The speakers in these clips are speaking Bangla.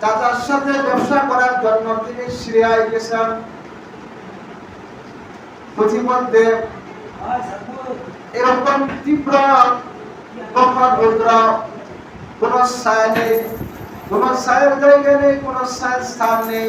চাচার সাথে ব্যবসা করার জন্য তিনি সিরিয়ায় গেছেন। পথিমধ্যে এরকম তীব্র তখন রৌদ্র, কোন ছায়া নেই, কোন ছায়ের জায়গা নেই, কোন ছায়ের স্থান নেই।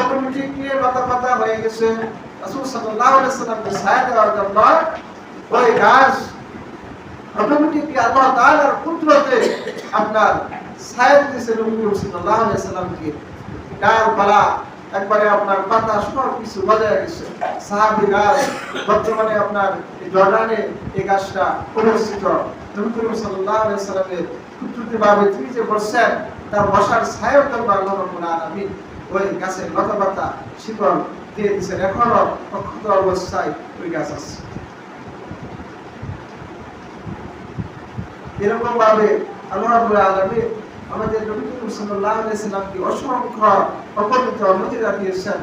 অটোমেটিক নিয়ে পাতা হয়ে গেছে। রাসূল সাল্লাল্লাহু আলাইহি সাল্লামকে ছায়া দেওয়ার জন্য ওই গাছ অটোমেটিকলি আল্লাহ তাআলার কুদরতে আপনার ছায়া দিয়েছে নবী সাল্লাল্লাহু আলাইহি সাল্লামকে ডাল, পালা, একবারে আপনার পাতা সব কিছু বজায় গেছে। সাহাবি গাছ বর্তমানে আপনার জর্ডানে এই গাছটা অবস্থিত। নবী সাল্লাল্লাহু আলাইহি সাল্লামের কুদরতি ভাবে তিনি যে বসছেন তার বসার ছায়া করবে আল্লাহ রাব্বুল আলামিন ওই গাছের লতা পাতা শিকড় দিয়ে দিচ্ছেন এখনও অক্ষত অবস্থায় ওই গাছ আছে। এরকম ভাবে আল্লাহ রাব্বুল আমাদের নবী সাল্লাহ আলাইসাল্লামকে অসংখ্য অপরিমিত অনুমতি দিয়েছেন।